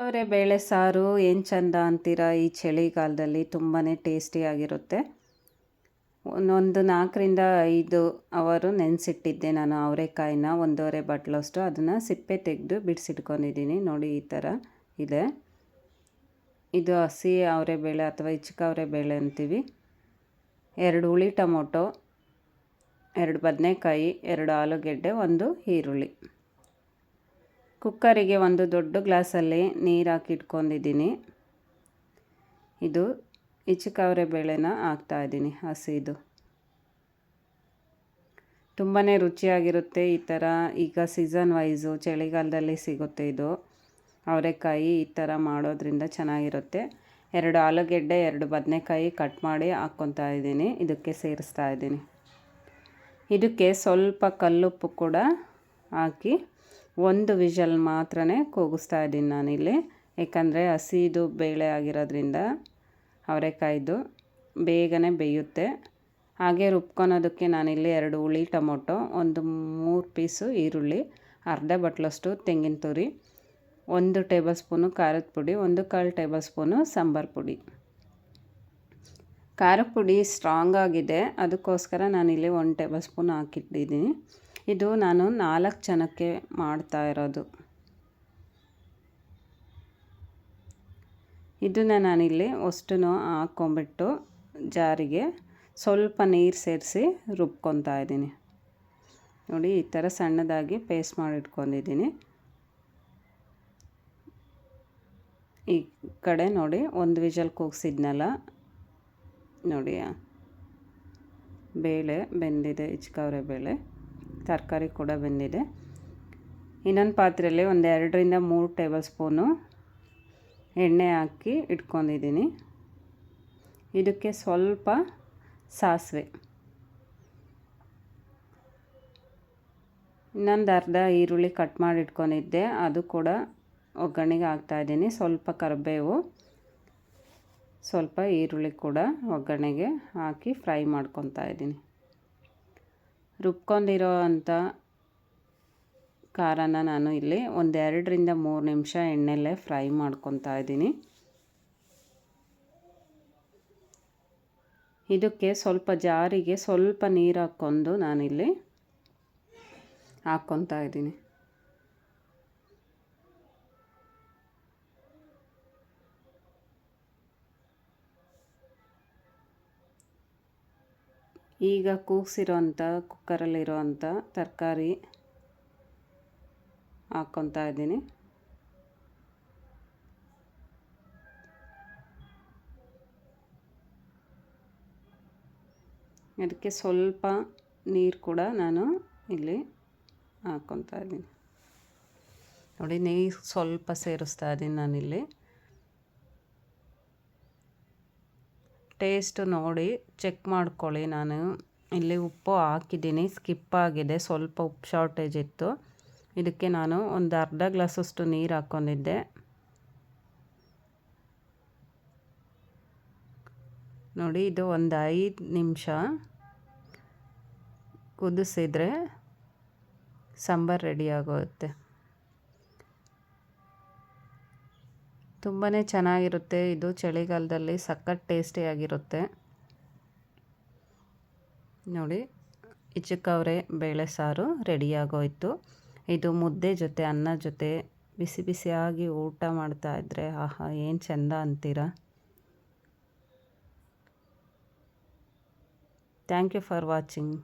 ಅವರೇ ಬೇಳೆ ಸಾರು, ಏನು ಚಂದ ಅಂತೀರಾ ಈ ಚಳಿಗಾಲದಲ್ಲಿ? ತುಂಬಾ ಟೇಸ್ಟಿಯಾಗಿರುತ್ತೆ ಒಂದೊಂದು ನಾಲ್ಕರಿಂದ ಐದು ಅವರು ನೆನೆಸಿಟ್ಟಿದ್ದೆ ನಾನು ಅವರೆಕಾಯಿನ, ಒಂದೂವರೆ ಬಟ್ಲಷ್ಟು. ಅದನ್ನು ಸಿಪ್ಪೆ ತೆಗೆದು ಬಿಡಿಸಿಟ್ಕೊಂಡಿದ್ದೀನಿ. ನೋಡಿ ಈ ಥರ ಇದೆ. ಇದು ಹಸಿ ಅವರೆಬೇಳೆ ಅಥವಾ ಇಚ್ಕ ಬೇಳೆ ಅಂತೀವಿ. ಎರಡು ಹುಳಿ ಟೊಮೊಟೊ, ಎರಡು ಬದನೆಕಾಯಿ, ಎರಡು ಆಲೂಗೆಡ್ಡೆ, ಒಂದು ಈರುಳ್ಳಿ. ಕುಕ್ಕರಿಗೆ ಒಂದು ದೊಡ್ಡ ಗ್ಲಾಸಲ್ಲಿ ನೀರು ಹಾಕಿ ಇಟ್ಕೊಂಡಿದ್ದೀನಿ. ಇದು ಇಚ್ಚಿಕವರೆ ಬೇಳೆನ ಹಾಕ್ತಾಯಿದ್ದೀನಿ ಹಸಿದು. ತುಂಬಾ ರುಚಿಯಾಗಿರುತ್ತೆ ಈ ಥರ. ಈಗ ಸೀಸನ್ ವೈಸು ಚಳಿಗಾಲದಲ್ಲಿ ಸಿಗುತ್ತೆ ಇದು. ಅವರೆಕಾಯಿ ಈ ಥರ ಮಾಡೋದ್ರಿಂದ ಚೆನ್ನಾಗಿರುತ್ತೆ. ಎರಡು ಆಲೂಗೆಡ್ಡೆ, ಎರಡು ಬದನೆಕಾಯಿ ಕಟ್ ಮಾಡಿ ಹಾಕ್ಕೊತಾ ಇದ್ದೀನಿ, ಇದಕ್ಕೆ ಸೇರಿಸ್ತಾ ಇದ್ದೀನಿ. ಇದಕ್ಕೆ ಸ್ವಲ್ಪ ಕಲ್ಲುಪ್ಪು ಕೂಡ ಹಾಕಿ ಒಂದು ವಿಷಲ್ ಮಾತ್ರ ಕೂಗಿಸ್ತಾ ಇದ್ದೀನಿ ನಾನಿಲ್ಲಿ. ಯಾಕಂದರೆ ಹಸಿದು ಬೇಳೆ ಆಗಿರೋದ್ರಿಂದ ಅವರೆಕಾಯ್ದು ಬೇಗನೆ ಬೇಯುತ್ತೆ. ಹಾಗೆ ರುಬ್ಕೊಳೋದಕ್ಕೆ ನಾನಿಲ್ಲಿ ಎರಡು ಹುಳಿ ಟೊಮೊಟೊ, ಒಂದು ಮೂರು ಪೀಸು ಈರುಳ್ಳಿ, ಅರ್ಧ ಬಟ್ಲಷ್ಟು ತೆಂಗಿನ ತುರಿ, ಒಂದು ಟೇಬಲ್ ಸ್ಪೂನು ಖಾರದ ಪುಡಿ, ಒಂದು ಕಾಲು ಟೇಬಲ್ ಸ್ಪೂನು ಸಾಂಬಾರು ಪುಡಿ. ಖಾರದ ಪುಡಿ ಸ್ಟ್ರಾಂಗ್ ಆಗಿದೆ. ಅದಕ್ಕೋಸ್ಕರ ನಾನಿಲ್ಲಿ ಒಂದು ಟೇಬಲ್ ಸ್ಪೂನ್ ಹಾಕಿಟ್ಟಿದ್ದೀನಿ. ಇದು ನಾನು ನಾಲ್ಕು ಜನಕ್ಕೆ ಮಾಡ್ತಾ ಇರೋದು. ಇದನ್ನು ನಾನಿಲ್ಲಿ ಅಷ್ಟು ಹಾಕ್ಕೊಂಬಿಟ್ಟು ಜಾರಿಗೆ ಸ್ವಲ್ಪ ನೀರು ಸೇರಿಸಿ ರುಬ್ಕೊತಾ ಇದ್ದೀನಿ. ನೋಡಿ, ಈ ಥರ ಸಣ್ಣದಾಗಿ ಪೇಸ್ಟ್ ಮಾಡಿಟ್ಕೊಂಡಿದ್ದೀನಿ. ಈ ಕಡೆ ನೋಡಿ, ಒಂದು ವಿಜಲ್ ಕೂಗಿಸಿದ್ನಲ್ಲ? ನೋಡಿ ಬೇಳೆ, ಬೆಂದಿದೆ, ಇಚ್ಕಾವ್ರೆ ಬೇಳೆ. ತರಕಾರಿ ಕೂಡ ಬೆಂದಿದೆ. ಇನ್ನೊಂದು ಪಾತ್ರೆಯಲ್ಲಿ ಒಂದು ಎರಡರಿಂದ ಮೂರು ಟೇಬಲ್ ಸ್ಪೂನು ಎಣ್ಣೆ ಹಾಕಿ ಇಟ್ಕೊಂಡಿದ್ದೀನಿ. ಇದಕ್ಕೆ ಸ್ವಲ್ಪ ಸಾಸಿವೆ. ಇನ್ನೊಂದು ಅರ್ಧ ಈರುಳ್ಳಿ ಕಟ್ ಮಾಡಿ ಇಟ್ಕೊಂಡಿದ್ದೆ. ಅದು ಕೂಡ ಒಗ್ಗರಣೆಗೆ ಹಾಕ್ತಾಯಿದ್ದೀನಿ ಸ್ವಲ್ಪ ಕರಿಬೇವು, ಸ್ವಲ್ಪ ಈರುಳ್ಳಿ ಕೂಡ ಒಗ್ಗರಣೆಗೆ ಹಾಕಿ ಫ್ರೈ ಮಾಡ್ಕೊತಾ ಇದ್ದೀನಿ. ರುಬ್ಕೊಂಡಿರೋ ಅಂಥ ಖಾರನ ನಾನು ಇಲ್ಲಿ ಒಂದು ಎರಡರಿಂದ ಮೂರು ನಿಮಿಷ ಎಣ್ಣೆಲ್ಲೇ ಫ್ರೈ ಮಾಡ್ಕೊತಾ ಇದ್ದೀನಿ. ಇದಕ್ಕೆ ಸ್ವಲ್ಪ ಜಾರಿಗೆ ಸ್ವಲ್ಪ ನೀರು ಹಾಕ್ಕೊಂಡು ನಾನಿಲ್ಲಿ ಹಾಕ್ಕೊತಾ ಇದ್ದೀನಿ. ಈಗ ಕೂಗಿಸಿರೋಂಥ, ಕುಕ್ಕರಲ್ಲಿರೋಂಥ ತರಕಾರಿ ಹಾಕ್ಕೊತಾ ಇದ್ದೀನಿ. ಅದಕ್ಕೆ ಸ್ವಲ್ಪ ನೀರು ಕೂಡ ನಾನು ಇಲ್ಲಿ ಹಾಕ್ಕೊತಾ ಇದ್ದೀನಿ. ನೋಡಿ, ನೀರು ಸ್ವಲ್ಪ ಸೇರಿಸ್ತಾ ಇದ್ದೀನಿ ನಾನಿಲ್ಲಿ. ಟೇಸ್ಟ್ ನೋಡಿ ಚೆಕ್ ಮಾಡ್ಕೊಳ್ಳಿ ನಾನು. ಇಲ್ಲಿ ಉಪ್ಪು ಹಾಕಿದ್ದೀನಿ, ಸ್ಕಿಪ್ ಆಗಿದೆ, ಸ್ವಲ್ಪ ಉಪ್ಪು ಶಾರ್ಟೇಜ್ ಇತ್ತು. ಇದಕ್ಕೆ ನಾನು ಒಂದು ಅರ್ಧ ಗ್ಲಾಸಷ್ಟು ನೀರು ಹಾಕ್ಕೊಂಡಿದ್ದೆ ನೋಡಿ, ಇದು ಒಂದು ಐದು ನಿಮಿಷ ಕುದಿಸಿದರೆ ಸಾಂಬಾರು ರೆಡಿ ಆಗುತ್ತೆ ತುಂಬಾ ಚೆನ್ನಾಗಿರುತ್ತೆ. ಇದು ಚಳಿಗಾಲದಲ್ಲಿ ಸಖತ್ ಟೇಸ್ಟಿಯಾಗಿರುತ್ತೆ ನೋಡಿ ಇಚ್ಚಕವರೆ ಬೇಳೆ ಸಾರು ರೆಡಿಯಾಗೋಯಿತು ಇದು ಮುದ್ದೆ ಜೊತೆ, ಅನ್ನ ಜೊತೆ ಬಿಸಿ ಬಿಸಿಯಾಗಿ ಊಟ ಮಾಡ್ತಾ ಇದ್ದರೆ ಆಹಾ, ಏನು ಚೆಂದ ಅಂತೀರಾ? Thank you for watching